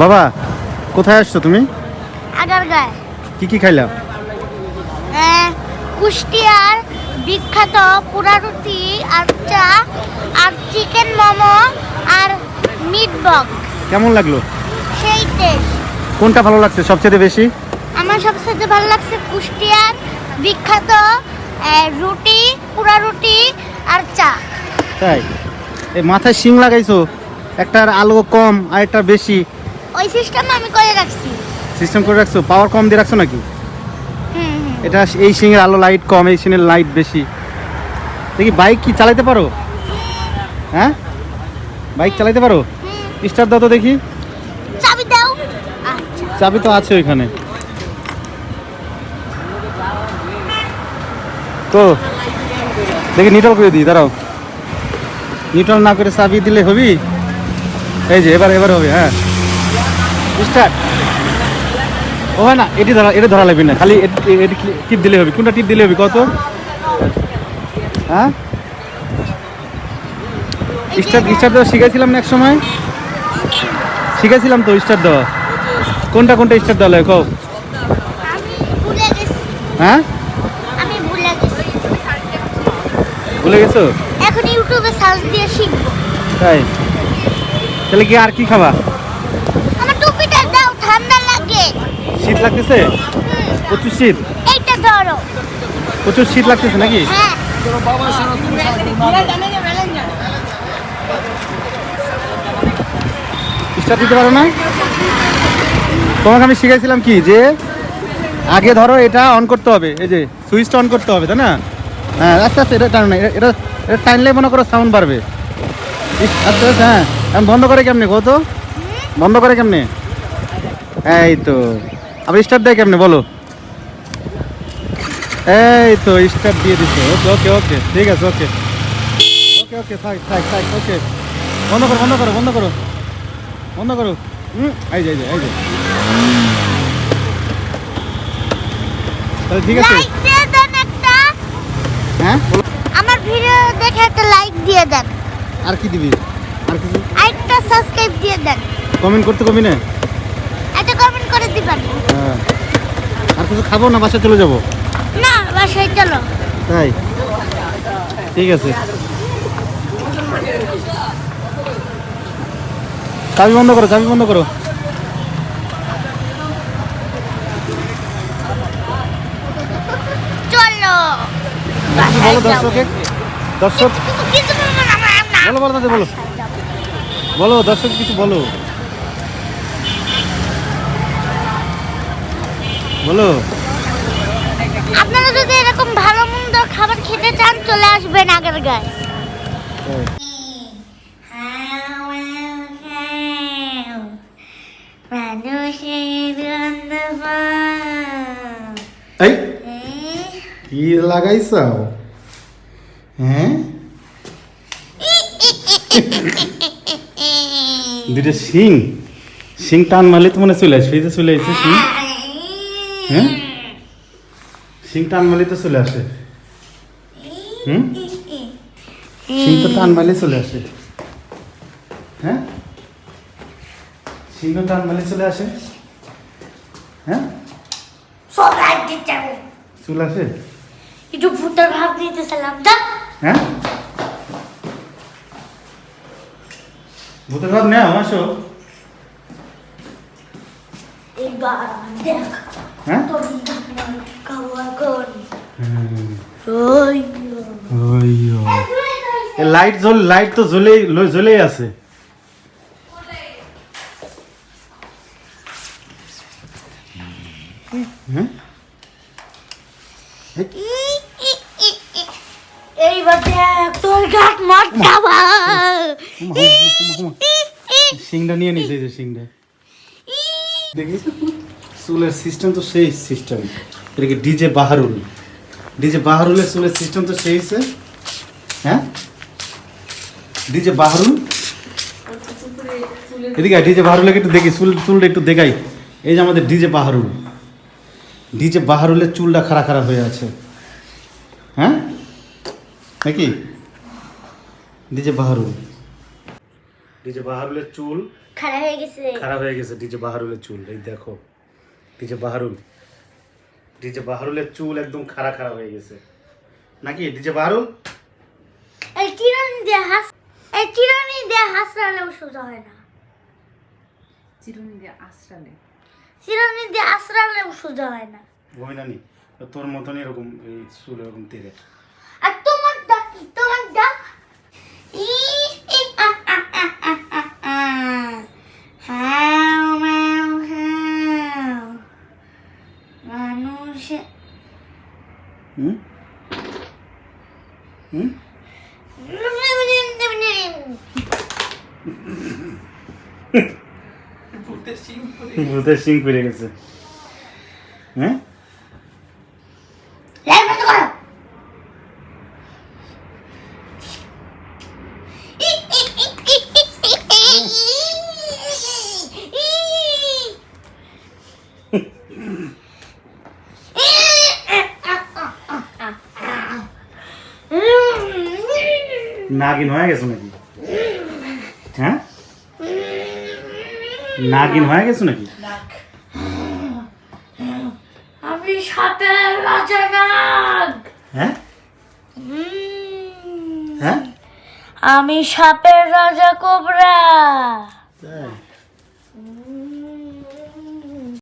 বাবা কোথায় আসছো তুমি? আগারগাঁয় কি কি খাইলা? কুষ্টিয়ার বিখ্যাত পুরারুটি আর চা আর চিকেন মোমো আর মিট বক কেমন লাগল? সেই টেস্ট কোনটা ভালো লাগছে সবচেয়ে বেশি? আমার সবচেয়ে ভালো লাগছে কুষ্টিয়ার বিখ্যাত রুটি পুরা রুটি আর চা। তাই? এই মাথায় শিং লাগাইছো একটার আলো কম আর একটার বেশি। ওই সিস্টেম আমি করে রাখছি। সিস্টেম করে রাখছো? পাওয়ার কম দিয়ে রাখছো নাকি? এটা এই শিঙের আলো লাইট কম এই শিঙের লাইট বেশি। দেখি বাইক কি চালাতে পারো? হ্যাঁ? বাইক চালাতে পারো? হুম। স্টার্ট দাও তো দেখি। চাবি দাও। আচ্ছা। চাবি তো আছে ওইখানে। তো দেখি নিটল করে দিই দাঁড়াও। নিটল না করে চাবি দিলে হবি? এই যে এবার এবার হবে হ্যাঁ। স্টার্ট ও না এটি ধরা এটা ধরা লাগবে না খালি এটি- টিপ দিলে হবে। কোনটা টিপ দিলে হবে? কত? হ্যাঁ? স্টার্ট স্টার্ট দেওয়া শিখেছিলাম না এক সময়? শিখেছিলাম তো স্টার্ট দেওয়া। কোনটা কোনটা স্টার্ট দেওয়া লাগে? কও। হ্যাঁ? ভুলে গেছো। এখন ইউটিউবে সার্চ দিয়ে শিখব। তাই। তাহলে কি আর কি খাবা আমার টুপিটা দাও ঠান্ডা লাগে শীত লাগতেছে? প্রচুর শীত? এইটা ধরো। প্রচুর শীত লাগতেছে নাকি? হ্যাঁ। স্টার্ট দিতে পারো না? তোমাকে আমি শিখেছিলাম কি যে আগে ধরো এটা অন করতে হবে এই যে সুইচটা অন করতে হবে তাই না? হ্যাঁ আস্তে আস্তে এটা টানো না এটা- এটা টানলে মনে করো সাউন্ড বাড়বে। আস্তে আস্তে হ্যাঁ বন্ধ করে কেমনে কত বন্ধ করে কেমনে? এই তো। আবার স্টার্ট দেয় কেমনে? বলো। এই তো স্টার্ট দিয়ে দিচ্ছে ওকে ওকে ওকে ঠিক আছে ওকে ওকে ওকে থাক থাক থাক ওকে বন্ধ করো বন্ধ করো বন্ধ করো। বন্ধ করো। হুম এই যে এই যে এই যে। তাহলে ঠিক আছে। লাইক দিয়ে দেন একটা। হ্যাঁ? আমার ভিডিও দেখে একটা লাইক দিয়ে দেন। আর কি দিবি? আর কিছু? একটা সাবস্ক্রাইব দিয়ে দেন। কমেন্ট করতে কবি না? করে দিবেন হ্যাঁ। আর কিছু খাব না বাসা চলে যাব? না বাসায় চলো। তাই? ঠিক আছে। চাবি বন্ধ করো চাবি বন্ধ করো। চলো। বলো দর্শকে দর্শক। বলো বলো বলো। বলো দর্শক কিছু বলো। বলো। আপনারা যদি এরকম ভালো মন্দ খাবার খেতে চান চলে আসবেন আগের গায়ে। এই কি লাগাইছ হ্যাঁ? দুটো শিং। শিং টান মারলে তো মনে চলে আসবে চলে আসছে শিং। হ্যাঁ শিং টান মারলে তো চলে আসে। হুম? শিং তো টান মারলে চলে আসে। হ্যাঁ? তো টান মারলে চলে আসে। হ্যাঁ? চলে আসে? একটু ভূতের ভাব দিতেছিলাম তা হ্যাঁ? ভূতের ভাব নেও আসো। এবার দেখ হ্যাঁ। এ লাইট জ্বল লাইট তো জ্বলেই ল- জ্বলেই আছে। হ্যাঁ? সিংটা নিয়ে নিছে যে সিংটা। দেখি। চুলের সিস্টেম তো সেই সিস্টেম এটা কি ডিজে বাহারুল ডিজে বাহারুলের চুলের সিস্টেম তো সেই হ্যাঁ? ডিজে বাহারুল এদিকে ডিজে বাহারুলকে একটু দেখি চুল চুলটা একটু দেখাই। এই যে আমাদের ডিজে বাহারুল ডিজে বাহারুলের চুলটা খারাপ খারাপ হয়ে আছে। হ্যাঁ? নাকি? ডিজে বাহারুল ডিজে বাহারুলের চুল খারাপ হয়ে গেছে। খারাপ হয়ে গেছে ডিজে বাহারুলের চুল এই দেখো। ডিজে বাহারুল ডিজে বাহারুলের চুল একদম খাড়া খাড়া হয়ে গেছে। নাকি? ডিজে বাহারুল এই চিরনি দিয়ে হাস এই চিরনি দিয়ে হাসরালেও সোজা হয় না। চিরুনি দিয়ে আশ্রালে। চিরনি দিয়ে আশ্রালেও সোজা হয় না। ভূমিনানি তোর মতন এরকম এই চুল এরকম তেরে আর তোমার দা কি তোমার দা ই ই, আ, ভূতের সিং পড়ে গেছে। হ্যাঁ লাইট বন্ধ করো নাগিন হয়ে গেছো নাকি? হ্যাঁ? নাগিন হয়ে গেছো নাকি? আমি সাপের রাজা নাগ। হ্যাঁ? হ্যাঁ? আমি সাপের রাজা কোবরা। তাই?